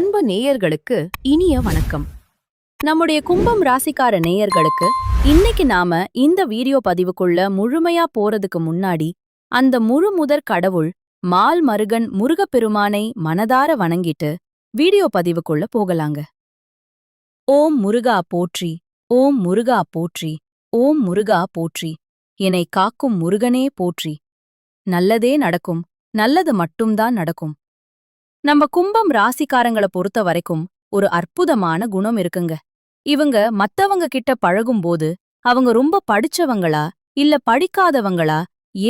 அன்பு நேயர்களுக்கு இனிய வணக்கம். நம்முடைய கும்பம் ராசிக்கார நேயர்களுக்கு இன்னைக்கு நாம இந்த வீடியோ பதிவுக்குள்ள முழுமையா போறதுக்கு முன்னாடி அந்த முழு முதற் கடவுள் மால் மருகன் முருகப்பெருமானை மனதார வணங்கிட்டு வீடியோ பதிவுக்குள்ள போகலாங்க. ஓம் முருகா போற்றி ஓம் முருகா போற்றி ஓம் முருகா போற்றி என்னை காக்கும் முருகனே போற்றி. நல்லதே நடக்கும் நல்லது மட்டும்தான் நடக்கும். நம்ம கும்பம் ராசிக்காரங்கள பொறுத்த வரைக்கும் ஒரு அற்புதமான குணம் இருக்குங்க. இவங்க மத்தவங்க கிட்ட பழகும்போது அவங்க ரொம்ப படிச்சவங்களா இல்ல படிக்காதவங்களா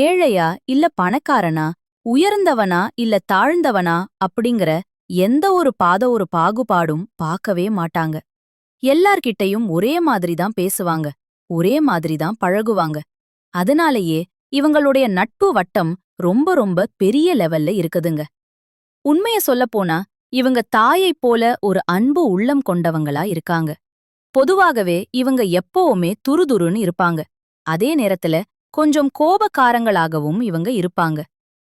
ஏழையா இல்ல பணக்காரனா உயர்ந்தவனா இல்ல தாழ்ந்தவனா அப்படிங்கிற எந்த ஒரு பாத ஒரு பாகுபாடும் பார்க்கவே மாட்டாங்க. எல்லார்கிட்டயும் ஒரே மாதிரி தான் பேசுவாங்க ஒரே மாதிரி தான் பழகுவாங்க. அதனாலேயே இவங்களுடைய நட்பு வட்டம் ரொம்ப ரொம்ப பெரிய லெவல்ல இருக்குதுங்க. உண்மைய சொல்லப்போனா இவங்க தாயைப் போல ஒரு அன்பு உள்ளம் கொண்டவங்களா இருக்காங்க. பொதுவாகவே இவங்க எப்பவுமே துருதுருன்னு இருப்பாங்க. அதே நேரத்துல கொஞ்சம் கோபக்காரங்களாகவும் இவங்க இருப்பாங்க.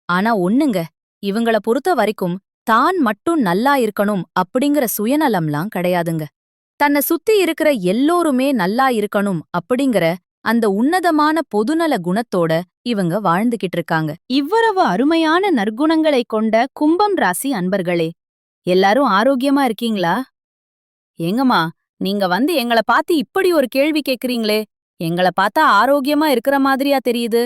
ஆனா ஒண்ணுங்க இவங்கள பொறுத்த வரைக்கும் தான் மட்டும் நல்லா இருக்கணும் அப்படிங்கிற சுயநலம்லாம் கிடையாதுங்க. தன்னை சுத்தி இருக்கிற எல்லோருமே நல்லா இருக்கணும் அப்படிங்கிற அந்த உன்னதமான பொதுநல குணத்தோட இவங்க வாழ்ந்துகிட்டு இருக்காங்க இவ்வளவு அருமையான நற்குணங்களை கொண்ட கும்பம் ராசி அன்பர்களே எல்லாரும் ஆரோக்கியமா இருக்கீங்களா? ஏங்கம்மா நீங்க வந்து எங்கள பார்த்து இப்படி ஒரு கேள்வி கேக்குறீங்களே எங்கள பார்த்தா ஆரோக்கியமா இருக்கிற மாதிரியா தெரியுது.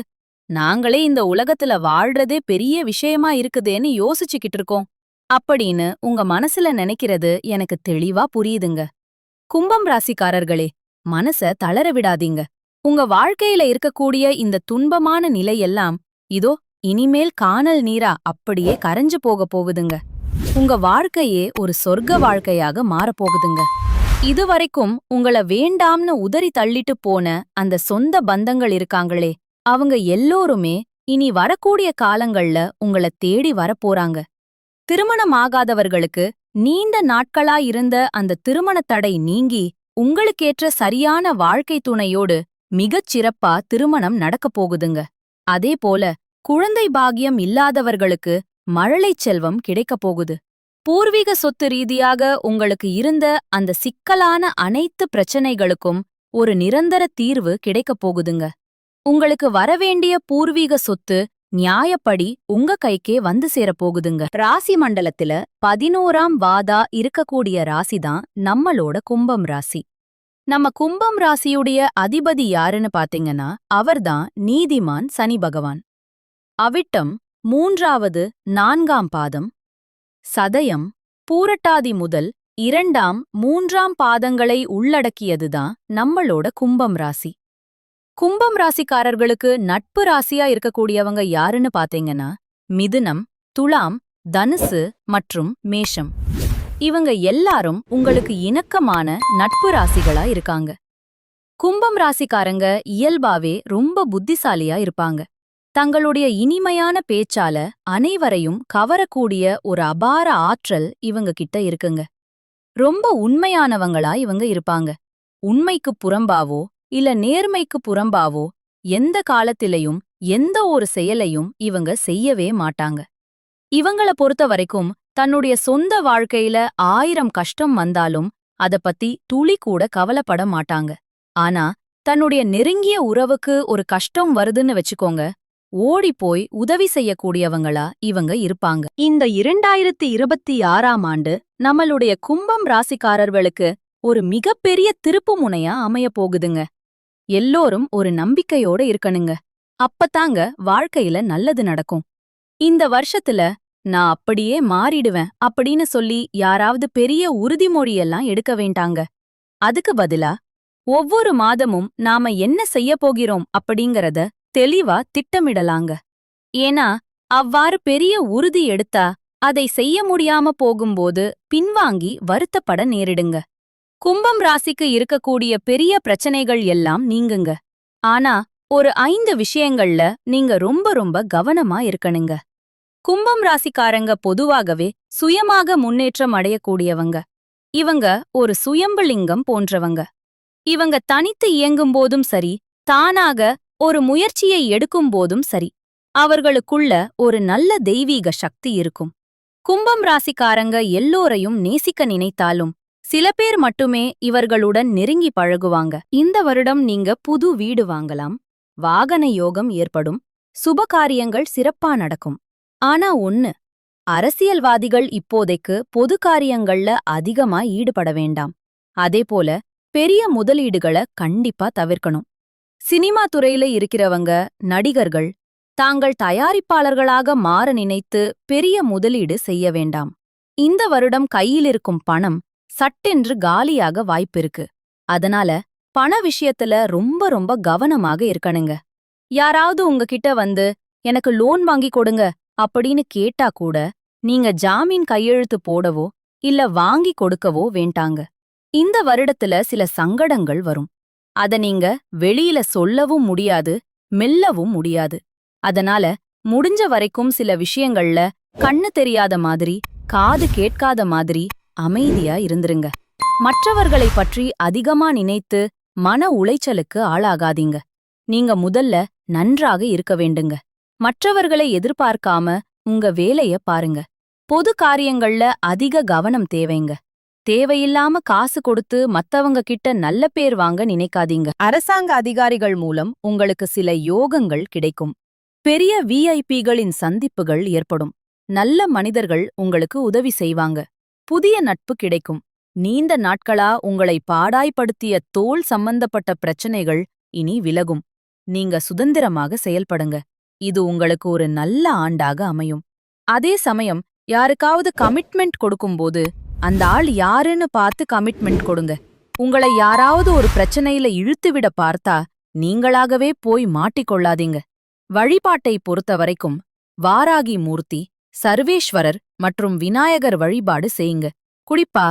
நாங்களே இந்த உலகத்துல வாழ்றதே பெரிய விஷயமா இருக்குதேன்னு யோசிச்சுக்கிட்டு இருக்கோம் அப்படின்னு உங்க மனசுல நினைக்கிறது எனக்கு தெளிவா புரியுதுங்க. கும்பம் ராசிக்காரர்களே மனச தளர விடாதீங்க. உங்க வாழ்க்கையில இருக்கக்கூடிய இந்த துன்பமான நிலையெல்லாம் இதோ இனிமேல் காணல் நீரா அப்படியே கரைஞ்சு போக போகுதுங்க. உங்க வாழ்க்கையே ஒரு சொர்க்க வாழ்க்கையாக மாறப்போகுதுங்க. இதுவரைக்கும் உங்கள வேண்டாம்னு உதறி தள்ளிட்டு போன அந்த சொந்த பந்தங்கள் இருக்காங்களே அவங்க எல்லோருமே இனி வரக்கூடிய காலங்கள்ல உங்கள தேடி வரப்போறாங்க. திருமணமாகாதவர்களுக்கு நீண்ட நாட்களா இருந்த அந்த திருமணத் தடை நீங்கி உங்களுக்கேற்ற சரியான வாழ்க்கை துணையோடு மிகச் சிறப்பா திருமணம் நடக்கப் போகுதுங்க. அதே போல குழந்தை பாகியம் இல்லாதவர்களுக்கு மழலைச் செல்வம் கிடைக்கப் போகுது. பூர்வீக சொத்து ரீதியாக உங்களுக்கு இருந்த அந்த சிக்கலான அனைத்து பிரச்சனைகளுக்கும் ஒரு நிரந்தர தீர்வு கிடைக்கப் போகுதுங்க. உங்களுக்கு வரவேண்டிய பூர்வீக சொத்து நியாயப்படி உங்க கைக்கே வந்து சேரப்போகுதுங்க ராசி மண்டலத்துல பதினோராம் வாதா இருக்கக்கூடிய ராசிதான் நம்மளோட கும்பம் ராசி. நம்ம கும்பம் ராசியுடைய அதிபதி யாருன்னு பாத்தீங்கன்னா அவர்தான் நீதிமான் சனி பகவான். அவிட்டம் மூன்றாவது நான்காம் பாதம். சதயம் பூரட்டாதி முதல் இரண்டாம் மூன்றாம் பாதங்களை உள்ளடக்கியதுதான் நம்மளோட கும்பம் ராசி. கும்பம் ராசிக்காரர்களுக்கு நட்பு ராசியா இருக்கக்கூடியவங்க யாருன்னு பாத்தீங்கன்னா மிதுனம் துலாம் தனுசு மற்றும் மேஷம். இவங்க எல்லாரும் உங்களுக்கு இணக்கமான நட்பு ராசிகளா இருக்காங்க. கும்பம் ராசிக்காரங்க இயல்பாவே ரொம்ப புத்திசாலியா இருப்பாங்க. தங்களுடைய இனிமையான பேச்சால அனைவரையும் கவரக்கூடிய ஒரு அபார ஆற்றல் இவங்க கிட்ட இருக்குங்க. ரொம்ப உண்மையானவங்களா இவங்க இருப்பாங்க. உண்மைக்கு புறம்பாவோ இல்ல நேர்மைக்கு புறம்பாவோ எந்த காலத்திலையும் எந்த ஒரு செயலையும் இவங்க செய்யவே மாட்டாங்க. இவங்கள பொறுத்த வரைக்கும் தன்னுடைய சொந்த வாழ்க்கையில ஆயிரம் கஷ்டம் வந்தாலும் அத பத்தி துளி கூட கவலைப்பட மாட்டாங்க. ஆனா தன்னுடைய நெருங்கிய உறவுக்கு ஒரு கஷ்டம் வருதுன்னு வச்சுக்கோங்க ஓடிப்போய் உதவி செய்யக்கூடியவங்களா இவங்க இருப்பாங்க. இந்த இரண்டாயிரத்தி இருபத்தி ஆறாம் ஆண்டு நம்மளுடைய கும்பம் ராசிக்காரர்களுக்கு ஒரு மிகப்பெரிய திருப்புமுனையா அமைய போகுதுங்க. எல்லோரும் ஒரு நம்பிக்கையோட இருக்கணுங்க. அப்பத்தாங்க வாழ்க்கையில நல்லது நடக்கும். இந்த வருஷத்துல நான் அப்படியே மாறிடுவேன் அப்படின்னு சொல்லி யாராவது பெரிய உறுதிமொழியெல்லாம் எடுக்க வேண்டாங்க. அதுக்கு பதிலா ஒவ்வொரு மாதமும் நாம என்ன செய்ய போகிறோம் அப்படிங்கறத தெளிவா திட்டமிடலாங்க. ஏன்னா அவ்வாறு பெரிய உறுதி எடுத்தா அதை செய்ய முடியாம போகும்போது பின்வாங்கி வருத்தப்பட நேரிடுங்க. கும்பம் ராசிக்கு இருக்கக்கூடிய பெரிய பிரச்சனைகள் எல்லாம் நீங்குங்க. ஆனா ஒரு ஐந்து விஷயங்கள்ல நீங்க ரொம்ப ரொம்ப கவனமா இருக்கணுங்க. கும்பம் ராசிக்காரங்க பொதுவாகவே சுயமாக முன்னேற்றம் அடையக்கூடியவங்க. இவங்க ஒரு சுயம்புலிங்கம் போன்றவங்க. இவங்க தனித்து இயங்கும்போதும் சரி தானாக ஒரு முயற்சியை எடுக்கும் போதும் சரி அவர்களுக்குள்ள ஒரு நல்ல தெய்வீக சக்தி இருக்கும். கும்பம் ராசிக்காரங்க எல்லோரையும் நேசிக்க நினைத்தாலும் சில பேர் மட்டுமே இவர்களுடன் நெருங்கி பழகுவாங்க. இந்த வருடம் நீங்க புது வீடு வாங்கலாம். வாகன யோகம் ஏற்படும். சுபகாரியங்கள் சிறப்பா நடக்கும். ஆனா ஒன்னு அரசியல்வாதிகள் இப்போதைக்கு பொது காரியங்கள்ல அதிகமா ஈடுபட வேண்டாம். அதேபோல பெரிய முதலீடுகளை கண்டிப்பா தவிர்க்கணும். சினிமா துறையில இருக்கிறவங்க நடிகர்கள் தாங்கள் தயாரிப்பாளர்களாக மாற நினைத்து பெரிய முதலீடு செய்ய வேண்டாம். இந்த வருடம் கையிலிருக்கும் பணம் சட்டென்று காலியாக வாய்ப்பிருக்கு அதனால பண விஷயத்துல ரொம்ப ரொம்ப கவனமாக இருக்கணுங்க. யாராவது உங்ககிட்ட வந்து எனக்கு லோன் வாங்கி கொடுங்க அப்படின்னு கேட்டா கூட நீங்க ஜாமீன் கையெழுத்து போடவோ இல்ல வாங்கி கொடுக்கவோ வேண்டாங்க. இந்த வருடத்துல சில சங்கடங்கள் வரும். அத நீங்க வெளியில சொல்லவும் முடியாது மெல்லவும் முடியாது. அதனால முடிஞ்ச வரைக்கும் சில விஷயங்கள்ல கண்ணு தெரியாத மாதிரி காது கேட்காத மாதிரி அமைதியா இருந்துருங்க. மற்றவர்களை பற்றி அதிகமா நினைத்து மன உளைச்சலுக்கு ஆளாகாதீங்க. நீங்க முதல்ல நன்றாக இருக்க வேண்டுங்க. மற்றவர்களை எதிர்பார்க்காம உங்க வேலைய பாருங்க. பொது காரியங்கள்ல அதிக கவனம் தேவைங்க. தேவையில்லாம காசு கொடுத்து மத்தவங்க கிட்ட நல்ல பேர் வாங்க நினைக்காதீங்க. அரசாங்க அதிகாரிகள் மூலம் உங்களுக்கு சில யோகங்கள் கிடைக்கும். பெரிய விஐபிகளின் சந்திப்புகள் ஏற்படும். நல்ல மனிதர்கள் உங்களுக்கு உதவி செய்வாங்க. புதிய நட்பு கிடைக்கும். நீண்ட நாட்களா உங்களை பாடாய்படுத்திய தோல் சம்பந்தப்பட்ட பிரச்சனைகள் இனி விலகும். நீங்க சுதந்திரமாக செயல்படுங்க. இது உங்களுக்கு ஒரு நல்ல ஆண்டாக அமையும். அதே சமயம் யாருக்காவது கமிட்மெண்ட் கொடுக்கும்போது அந்த ஆள் யாருன்னு பார்த்து கமிட்மெண்ட் கொடுங்க. உங்களை யாராவது ஒரு பிரச்சனையில இழுத்துவிட பார்த்தா நீங்களாகவே போய் மாட்டிக்கொள்ளாதீங்க. வழிபாட்டை பொறுத்தவரைக்கும் வாராகி மூர்த்தி சர்வேஸ்வரர் மற்றும் விநாயகர் வழிபாடு செய்யுங்க. குறிப்பா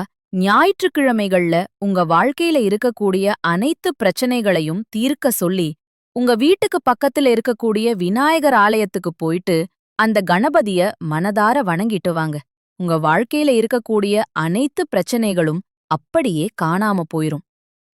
ஞாயிற்றுக்கிழமைகள்ல உங்க வாழ்க்கையில இருக்கக்கூடிய அனைத்து பிரச்சனைகளையும் தீர்க்க சொல்லி உங்க வீட்டுக்கு பக்கத்துல இருக்கக்கூடிய விநாயகர் ஆலயத்துக்கு போயிட்டு அந்த கணபதிய மனதார வணங்கிட்டு வாங்க உங்க வாழ்க்கையில இருக்கக்கூடிய அனைத்து பிரச்சனைகளும் அப்படியே காணாம போயிரும்.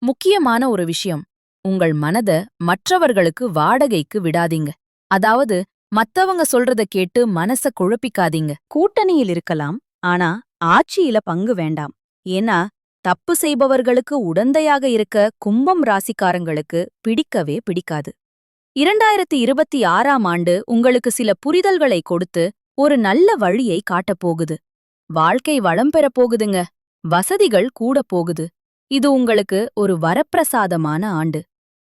முக்கியமான ஒரு விஷயம் உங்கள் மனத மற்றவர்களுக்கு வாடகைக்கு விடாதீங்க. அதாவது மத்தவங்க சொல்றத கேட்டு மனச குழப்பிக்காதீங்க. கூட்டணியில் இருக்கலாம் ஆனா ஆட்சியில பங்கு வேண்டாம். ஏன்னா தப்பு செய்பவர்களுக்கு உடந்தையாக இருக்க கும்பம் ராசிக்காரங்களுக்கு பிடிக்கவே பிடிக்காது. இரண்டாயிரத்தி இருபத்தி ஆறாம் ஆண்டு உங்களுக்கு சில புரிதல்களை கொடுத்து ஒரு நல்ல வழியை காட்டப் போகுது. வாழ்க்கை வளம் பெறப் போகுதுங்க. வசதிகள் கூட போகுது. இது உங்களுக்கு ஒரு வரப்பிரசாதமான ஆண்டு.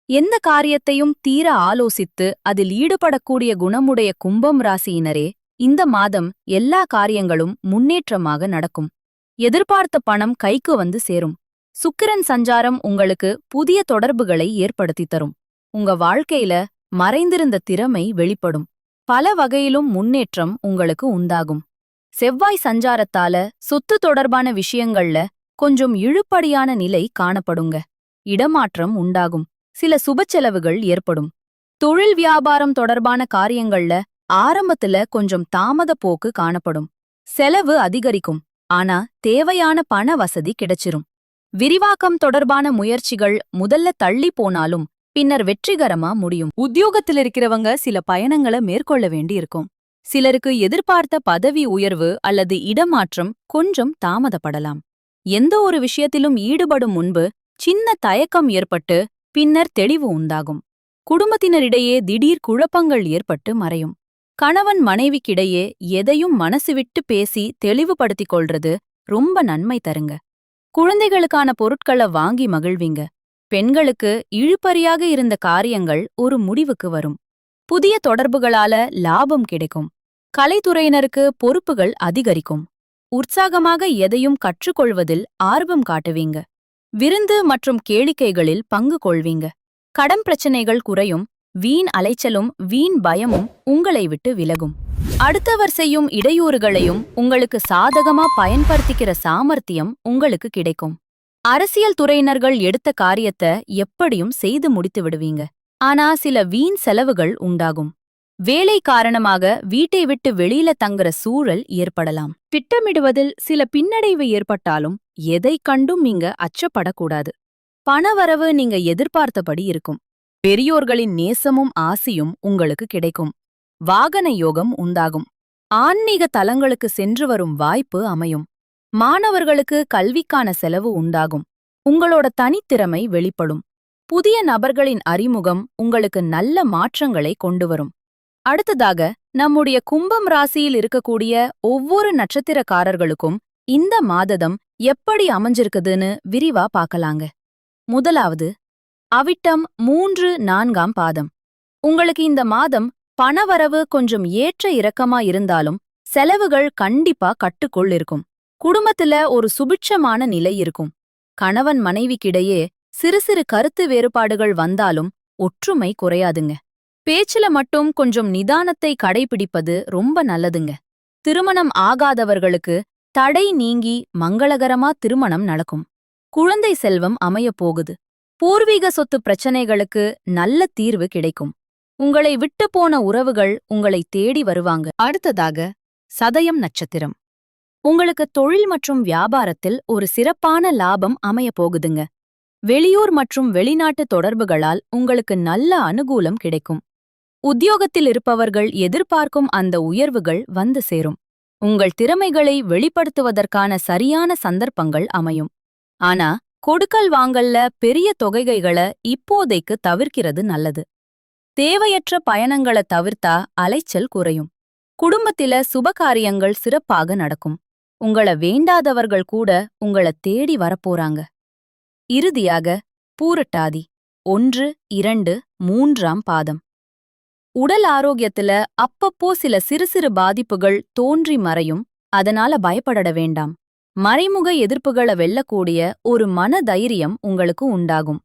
எந்த காரியத்தையும் தீர ஆலோசித்து அதில் ஈடுபடக்கூடிய குணமுடைய கும்பம் ராசியினரே இந்த மாதம் எல்லா காரியங்களும் முன்னேற்றமாக நடக்கும். எதிர்பார்த்த பணம் கைக்கு வந்து சேரும். சுக்கிரன் சஞ்சாரம் உங்களுக்கு புதிய தொடர்புகளை ஏற்படுத்தி தரும். உங்க வாழ்க்கையில மறைந்திருந்த திறமை வெளிப்படும். பல வகையிலும் முன்னேற்றம் உங்களுக்கு உண்டாகும். செவ்வாய் சஞ்சாரத்தால சொத்து தொடர்பான விஷயங்கள்ல கொஞ்சம் இழுப்படியான நிலை காணப்படுங்க. இடமாற்றம் உண்டாகும். சில சுப செலவுகள் ஏற்படும். தொழில் வியாபாரம் தொடர்பான காரியங்கள்ல ஆரம்பத்துல கொஞ்சம் தாமத போக்கு காணப்படும். செலவு அதிகரிக்கும். ஆனா தேவையான பண வசதி கிடைச்சிரும். விரிவாக்கம் தொடர்பான முயற்சிகள் முதல்ல தள்ளி போனாலும் பின்னர் வெற்றிகரமா முடியும். உத்தியோகத்தில் இருக்கிறவங்க சில பயணங்களை மேற்கொள்ள வேண்டியிருக்கும். சிலருக்கு எதிர்பார்த்த பதவி உயர்வு அல்லது இடமாற்றம் கொஞ்சம் தாமதப்படலாம். எந்த ஒரு விஷயத்திலும் ஈடுபடும் முன்பு சின்ன தயக்கம் ஏற்பட்டு பின்னர் தெளிவு உண்டாகும். குடும்பத்தினரிடையே திடீர் குழப்பங்கள் ஏற்பட்டு மறையும். கணவன் மனைவிக்கிடையே எதையும் மனசு விட்டு பேசி தெளிவுபடுத்திக் கொள்றது ரொம்ப நன்மை தருங்க. குழந்தைகளுக்கான பொருட்களை வாங்கி மகிழ்வீங்க. பெண்களுக்கு இழுபறியாக இருந்த காரியங்கள் ஒரு முடிவுக்கு வரும். புதிய தொடர்புகளால லாபம் கிடைக்கும். கலைத்துறையினருக்கு பொறுப்புகள் அதிகரிக்கும். உற்சாகமாக எதையும் கற்றுக்கொள்வதில் ஆர்வம் காட்டுவீங்க. விருந்து மற்றும் கேளிக்கைகளில் பங்கு கொள்வீங்க. கடன் பிரச்சனைகள் குறையும். வீண் அலைச்சலும் வீண் பயமும் உங்களை விட்டு விலகும். அடுத்தவர் செய்யும் இடையூறுகளையும் உங்களுக்கு சாதகமா பயன்படுத்திக்கிற சாமர்த்தியம் உங்களுக்கு கிடைக்கும். அரசியல் துறையினர்கள் எடுத்த காரியத்தை எப்படியும் செய்து முடித்து விடுவீங்க. ஆனா சில வீண் செலவுகள் உண்டாகும். வேலை காரணமாக வீட்டை விட்டு வெளியில தங்குற சூழல் ஏற்படலாம். திட்டமிடுவதில் சில பின்னடைவு ஏற்பட்டாலும் எதை கண்டும் நீங்க அச்சப்படக்கூடாது. பணவரவு நீங்க எதிர்பார்த்தபடி இருக்கும். பெரியோர்களின் நேசமும் ஆசியும் உங்களுக்கு கிடைக்கும். வாகன யோகம் உண்டாகும். ஆன்மீக தலங்களுக்கு சென்று வரும் வாய்ப்பு அமையும். மாணவர்களுக்கு கல்விக்கான செலவு உண்டாகும். உங்களோட தனித்திறமை வெளிப்படும். புதிய நபர்களின் அறிமுகம் உங்களுக்கு நல்ல மாற்றங்களை கொண்டு வரும். அடுத்ததாக நம்முடைய கும்பம் ராசியில் இருக்கக்கூடிய ஒவ்வொரு நட்சத்திரக்காரர்களுக்கும் இந்த மாததம் எப்படி அமைஞ்சிருக்குதுன்னு விரிவா பார்க்கலாங்க. முதலாவது அவிட்டம் மூன்று நான்காம் பாதம். உங்களுக்கு இந்த மாதம் பணவரவு கொஞ்சம் ஏற்ற இறக்கமா இருந்தாலும் செலவுகள் கண்டிப்பா கட்டுக்குள் இருக்கும். குடும்பத்துல ஒரு சுபிட்சமான நிலை இருக்கும். கணவன் மனைவிக்கிடையே சிறு சிறு கருத்து வேறுபாடுகள் வந்தாலும் ஒற்றுமை குறையாதுங்க. பேச்சுல மட்டும் கொஞ்சம் நிதானத்தை கடைபிடிப்பது ரொம்ப நல்லதுங்க. திருமணம் ஆகாதவர்களுக்கு தடை நீங்கி மங்களகரமா திருமணம் நடக்கும். குழந்தை செல்வம் அமையப் போகுது பூர்வீக சொத்து பிரச்சனைகளுக்கு நல்ல தீர்வு கிடைக்கும். உங்களை விட்டு போன உறவுகள் உங்களை தேடி வருவாங்க. அடுத்ததாக சதயம் நட்சத்திரம். உங்களுக்கு தொழில் மற்றும் வியாபாரத்தில் ஒரு சிறப்பான லாபம் அமையப் போகுதுங்க. வெளியூர் மற்றும் வெளிநாட்டு தொடர்புகளால் உங்களுக்கு நல்ல அனுகூலம் கிடைக்கும். உத்தியோகத்தில் இருப்பவர்கள் எதிர்பார்க்கும் அந்த உயர்வுகள் வந்து சேரும். உங்கள் திறமைகளை வெளிப்படுத்துவதற்கான சரியான சந்தர்ப்பங்கள் அமையும். ஆனா கொடுக்கல் வாங்கல்ல பெரிய தொகைகைகளை இப்போதைக்கு தவிர்க்கிறது நல்லது. தேவையற்ற பயணங்களை தவிர்த்தா அலைச்சல் குறையும். குடும்பத்தில சுபகாரியங்கள் சிறப்பாக நடக்கும். உங்கள வேண்டாதவர்கள் கூட உங்கள தேடி வரப்போறாங்க. இறுதியாக பூரட்டாதி ஒன்று இரண்டு மூன்றாம் பாதம். உடல் ஆரோக்கியத்துல அப்பப்போ சில சிறு சிறு பாதிப்புகள் தோன்றி மறையும் அதனால பயப்படட வேண்டாம். மறைமுக எதிர்ப்புகளை வெல்லக்கூடிய ஒரு மன தைரியம் உங்களுக்கு உண்டாகும்.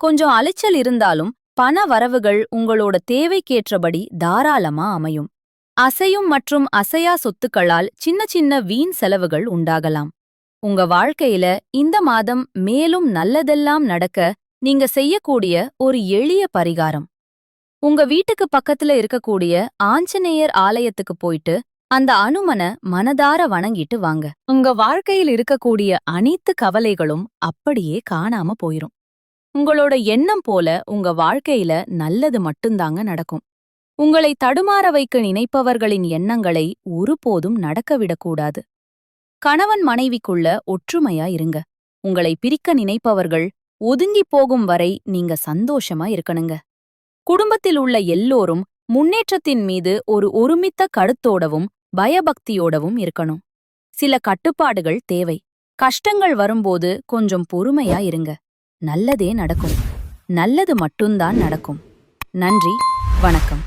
கொஞ்சம் அலைச்சல் இருந்தாலும் பண வரவுகள் உங்களோட தேவைக்கேற்றபடி தாராளமா அமையும். அசையும் மற்றும் அசையா சொத்துக்களால் சின்ன சின்ன வீண் செலவுகள் உண்டாகலாம். உங்க வாழ்க்கையில இந்த மாதம் மேலும் நல்லதெல்லாம் நடக்க நீங்க செய்யக்கூடிய ஒரு எளிய பரிகாரம். உங்க வீட்டுக்கு பக்கத்துல இருக்கக்கூடிய ஆஞ்சநேயர் ஆலயத்துக்கு போயிட்டு அந்த அனுமனை மனதார வணங்கிட்டு வாங்க. உங்க வாழ்க்கையில் இருக்கக்கூடிய அனைத்து கவலைகளும் அப்படியே காணாம போயிரும். உங்களோட எண்ணம் போல உங்க வாழ்க்கையில நல்லது மட்டும்தாங்க நடக்கும். உங்களை தடுமாற வைக்க நினைப்பவர்களின் எண்ணங்களை ஒருபோதும் நடக்க விடக்கூடாது. கணவன் மனைவிக்குள்ள ஒற்றுமையா இருங்க. உங்களை பிரிக்க நினைப்பவர்கள் ஒதுங்கி போகும் வரை நீங்க சந்தோஷமா இருக்கணுங்க. குடும்பத்தில் உள்ள எல்லோரும் முன்னேற்றத்தின் மீது ஒரு ஒருமித்த கருத்தோடவும் பயபக்தியோடவும் இருக்கணும். சில கட்டுப்பாடுகள் தேவை. கஷ்டங்கள் வரும்போது கொஞ்சம் பொறுமையா இருங்க. நல்லதே நடக்கும். நல்லது மட்டும்தான் நடக்கும். நன்றி. வணக்கம்.